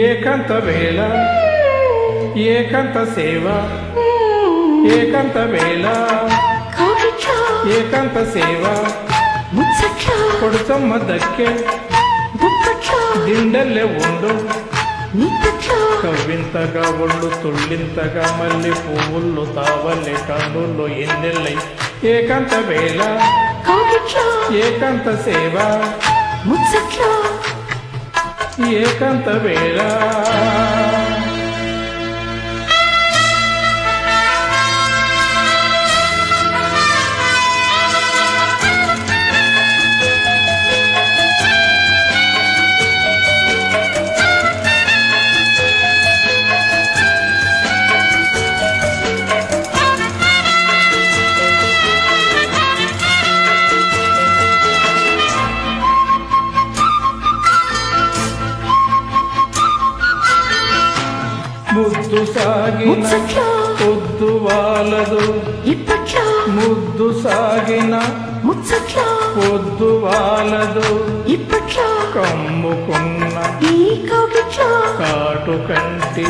ఏకాంత వేళ ఏకాంత సేవ ఏకాంత వేళ కోగిట్లో ఏకాంత సేవ ముచ్చట్లో కొడుతమ్మ దక్కే కవ్వింతగా ఒళ్ళు తుళ్ళింతగా మళ్ళీ పువ్వుల్లో తావల్లే కన్నుల్లో ఎన్నెల్లై. ఏకాంత వేళ ఏకాంత సేవ ఏకాంత వేళ. ముద్దు సాగిన పొద్దు వాలదు. ముద్దు సాగిన పొద్దు వాలదు. కమ్ముకున్న కాటు కంటి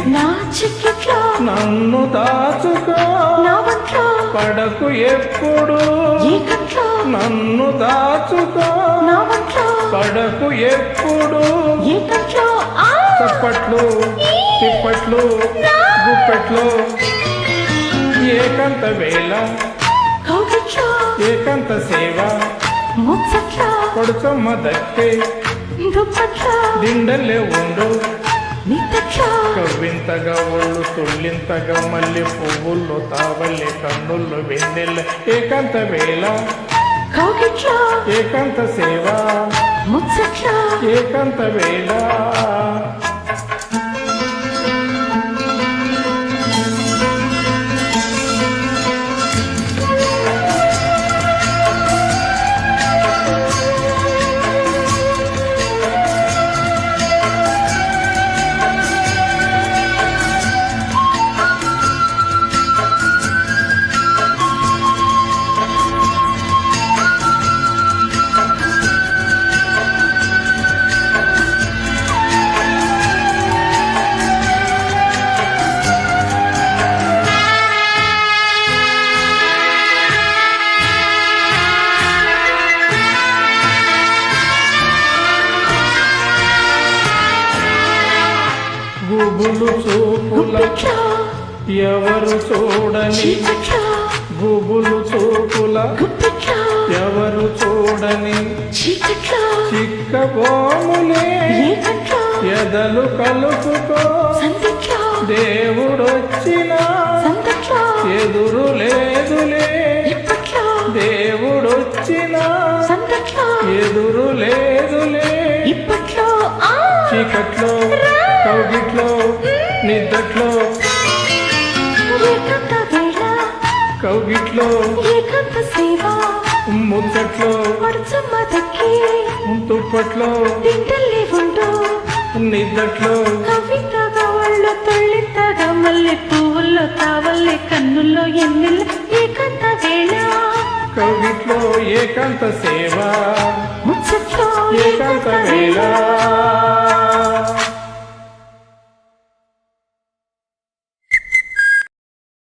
నన్ను దాచుకో. పడకు ఎప్పుడు? నన్ను దాచుకో. పడకు ఎప్పుడు? చప్పట్లు. తిప్పట్లు గుప్పెట్లు. ఏకాంత వేళ కోగిట్లో. ఏకాంత సేవ. కొడుకమ్మ దక్కే. దిండలే ఉండు. కవ్వింతగా ఒళ్ళు తుళ్ళింతగా మళ్ళీ పువ్వుల్లో తావల్లే కన్నుల్లో వెన్నెల్ల ఏకాంత వేళ కోగిట్లో. ఏకాంత సేవ. ఏకాంత వేళ. గుబులు చూపుల ఎవరు చూడని గుబులు చూపుల ఎవరు చూడని చీకట్లో చిక్కబోములే ఎదలు కలుపుకో. దేవుడొచ్చిన ఎదురు లేదులే. దేవుడొచ్చిన ఎదురు లేదులే. చీకట్లో వేళ కౌగిట్లో దక్కి తుప్పట్లో నిద్దట్లో కవితగా ఒళ్ళు తొళ్ళింతగా మల్లె పువ్వుల్లో తావల్లే కన్నుల్లో ఎన్నెల్ల ఏకంత వేళ కౌగిట్లో ఏకాంత సేవ ముచ్చట్లో ఏకాంత వేళ